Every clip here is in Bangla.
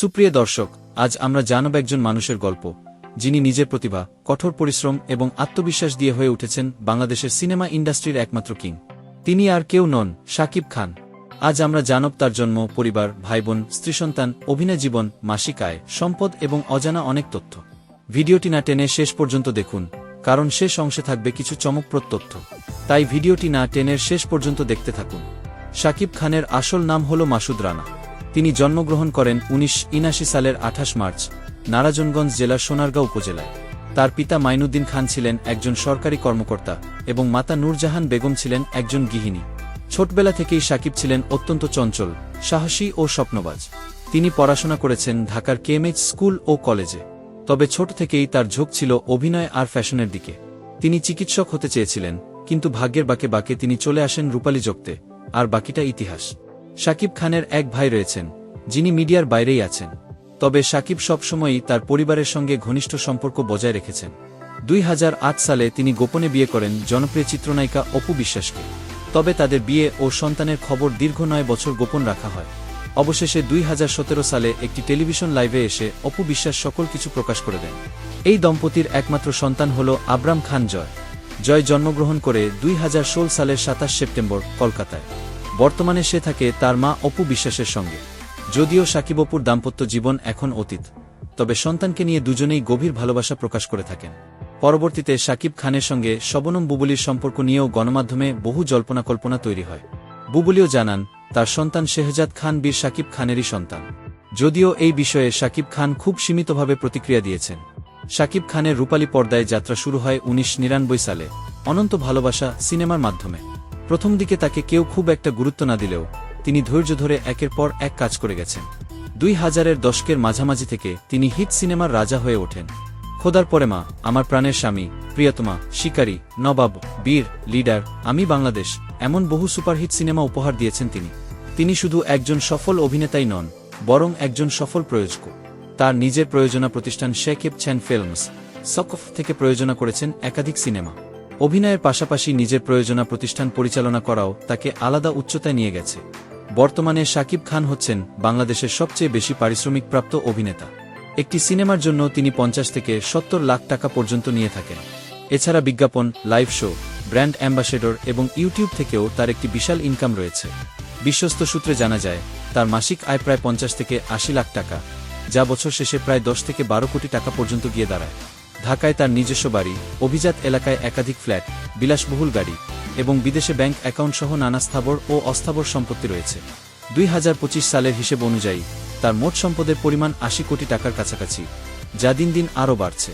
সুপ্রিয় দর্শক, আজ আমরা জানব একজন মানুষের গল্প, যিনি নিজের প্রতিভা, কঠোর পরিশ্রম এবং আত্মবিশ্বাস দিয়ে হয়ে উঠেছেন বাংলাদেশের সিনেমা ইন্ডাস্ট্রির একমাত্র কিং। তিনি আর কেউ নন শাকিব খান। আজ আমরা জানব তার জন্ম, পরিবার, ভাইবোন স্ত্রী সন্তান অভিনয় জীবন, মাসিক আয়, সম্পদ এবং অজানা অনেক তথ্য। ভিডিওটি না টেনে শেষ পর্যন্ত দেখুন, কারণ শেষ অংশে থাকবে কিছু চমকপ্রদ তথ্য। তাই ভিডিওটি না টেনের শেষ পর্যন্ত দেখতে থাকুন। শাকিব খানের আসল নাম হল মাসুদ রানা। তিনি জন্মগ্রহণ করেন উনিশ ইনাশি সালের আঠাশ মার্চ, নারাজনগঞ্জ জেলার সোনারগাঁও উপজেলায়। তার পিতা মাইনুদ্দিন খান ছিলেন একজন সরকারি কর্মকর্তা এবং মাতা নূরজাহান বেগম ছিলেন একজন গৃহিণী। ছোটবেলা থেকেই সাকিব ছিলেন অত্যন্ত চঞ্চল, সাহসী ও স্বপ্নবাজ। তিনি পড়াশোনা করেছেন ঢাকার কেএমএইচ স্কুল ও কলেজে। তবে ছোট থেকেই তার ঝোঁক ছিল অভিনয় আর ফ্যাশনের দিকে। তিনি চিকিৎসক হতে চেয়েছিলেন, কিন্তু ভাগ্যের বাকে বাকে তিনি চলে আসেন রূপালী জগতে, আর বাকিটা ইতিহাস। শাকিব খানের এক ভাই রয়েছেন, যিনি মিডিয়ার বাইরেই আছেন। তবে শাকিব সবসময়ই তার পরিবারের সঙ্গে ঘনিষ্ঠ সম্পর্ক বজায় রেখেছেন। দুই হাজার আট সালে তিনি গোপনে বিয়ে করেন জনপ্রিয় চিত্রনায়িকা অপু বিশ্বাসকে। তবে তাদের বিয়ে ও সন্তানের খবর দীর্ঘ নয় বছর গোপন রাখা হয়। অবশেষে দুই হাজার সতেরো সালে একটি টেলিভিশন লাইভে এসে অপু বিশ্বাস সকল কিছু প্রকাশ করে দেন। এই দম্পতির একমাত্র সন্তান হল আবরাম খান জয়। জয় জন্মগ্রহণ করে দুই হাজার ষোল সালের সাতাশ সেপ্টেম্বর কলকাতায়। বর্তমানে সে থাকে তার মা অপু বিশ্বাসের সঙ্গে। যদিও সাকিব অপুর দাম্পত্য জীবন এখন অতীত, তবে সন্তানকে নিয়ে দুজনেই গভীর ভালোবাসা প্রকাশ করে থাকেন। পরবর্তীতে সাকিব খানের সঙ্গে শবনম বুবুলির সম্পর্ক নিয়েও গণমাধ্যমে বহু জল্পনা কল্পনা তৈরি হয়। বুবুলিও জানান, তার সন্তান শেহজাদ খান বীর সাকিব খানেরই সন্তান। যদিও এই বিষয়ে সাকিব খান খুব সীমিতভাবে প্রতিক্রিয়া দিয়েছেন। সাকিব খানের রূপালী পর্দায় যাত্রা শুরু হয় উনিশ সালে, অনন্ত ভালোবাসা সিনেমার মাধ্যমে। প্রথম দিকে তাকে কেউ খুব একটা গুরুত্ব না দিলেও, তিনি ধৈর্য ধরে একের পর এক কাজ করে গেছেন। দুই হাজারের দশকের মাঝামাঝি থেকে তিনি হিট সিনেমার রাজা হয়ে ওঠেন। খোদার পরে মা, আমার প্রাণের স্বামী, প্রিয়তমা, শিকারী, নবাব, বীর, লিডার, আমি বাংলাদেশ, এমন বহু সুপারহিট সিনেমা উপহার দিয়েছেন তিনি। তিনি শুধু একজন সফল অভিনেতাই নন, বরং একজন সফল প্রয়োজক। তার নিজের প্রয়োজনা প্রতিষ্ঠান শেকেব চ্যান ফিল্মস, সকফ থেকে প্রয়োজনা করেছেন একাধিক সিনেমা। অভিনয়ের পাশাপাশি নিজের প্রয়োজনা প্রতিষ্ঠান পরিচালনা করাও তাকে আলাদা উচ্চতায় নিয়ে গেছে। বর্তমানে শাকিব খান হচ্ছেন বাংলাদেশের সবচেয়ে বেশি পারিশ্রমিকপ্রাপ্ত অভিনেতা। একটি সিনেমার জন্য তিনি পঞ্চাশ থেকে সত্তর লাখ টাকা পর্যন্ত নিয়ে থাকেন। এছাড়া বিজ্ঞাপন, লাইভ শো, ব্র্যান্ড অ্যাম্বাসেডর এবং ইউটিউব থেকেও তার একটি বিশাল ইনকাম রয়েছে। বিশ্বস্ত সূত্রে জানা যায়, তার মাসিক আয় প্রায় পঞ্চাশ থেকে আশি লাখ টাকা, যা বছর শেষে প্রায় দশ থেকে বারো কোটি টাকা পর্যন্ত গিয়ে দাঁড়ায়। ঢাকায় তার নিজস্ব বাড়ি, অভিজাত এলাকায় একাধিক ফ্ল্যাট, বিলাসবহুল গাড়ি এবং বিদেশে ব্যাংক অ্যাকাউন্ট সহ নানা স্থাবর ও অস্থাবর সম্পত্তি রয়েছে। দুই হাজার পঁচিশ সালের হিসেব অনুযায়ী, তার মোট সম্পদের পরিমাণ আশি কোটি টাকার কাছাকাছি, যা দিন দিন আরও বাড়ছে।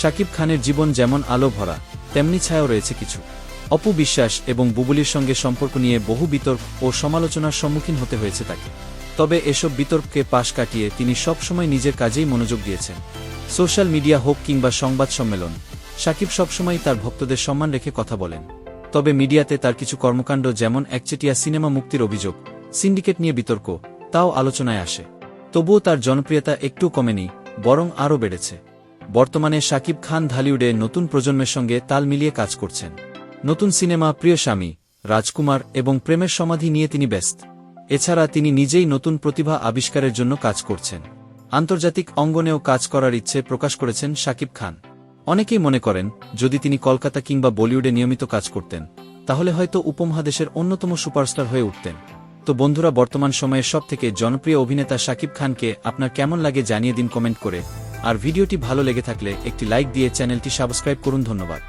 শাকিব খানের জীবন যেমন আলো ভরা, তেমনি ছায়াও রয়েছে কিছু। অপু বিশ্বাস এবং বুবুলির সঙ্গে সম্পর্ক নিয়ে বহু বিতর্ক ও সমালোচনার সম্মুখীন হতে হয়েছে তাকে। তবে এসব বিতর্ককে পাশ কাটিয়ে তিনি সবসময় নিজের কাজেই মনোযোগ দিয়েছেন। সোশ্যাল মিডিয়া হোক কিংবা সংবাদ সম্মেলন, সাকিব সবসময় তার ভক্তদের সম্মান রেখে কথা বলেন। তবে মিডিয়াতে তার কিছু কর্মকাণ্ড যেমন একচেটিয়া সিনেমা মুক্তির অভিযোগ, সিন্ডিকেট নিয়ে বিতর্ক, তাও আলোচনায় আসে। তবুও তার জনপ্রিয়তা একটু কমেনি, বরং আরও বেড়েছে। বর্তমানে শাকিব খান ঢালিউডে নতুন প্রজন্মের সঙ্গে তাল মিলিয়ে কাজ করছেন। নতুন সিনেমা প্রিয় স্বামী, রাজকুমার এবং প্রেমের সমাধি নিয়ে তিনি ব্যস্ত। এছাড়া তিনি নিজেই নতুন প্রতিভা আবিষ্কারের জন্য কাজ করছেন। আন্তর্জাতিক অঙ্গনেও কাজ করার ইচ্ছে প্রকাশ করেছেন শাকিব খান। অনেকেই মনে করেন, যদি তিনি কলকাতা কিংবা বলিউডে নিয়মিত কাজ করতেন, তাহলে হয়তো উপমহাদেশের অন্যতম সুপারস্টার হয়ে উঠতেন। তো বন্ধুরা, বর্তমান সময়ে সব থেকে জনপ্রিয় অভিনেতা শাকিব খানকে আপনার কেমন লাগে জানিয়ে দিন কমেন্ট করে। আর ভিডিওটি ভালো লেগে থাকলে একটি লাইক দিয়ে চ্যানেলটি সাবস্ক্রাইব করুন, ধন্যবাদ।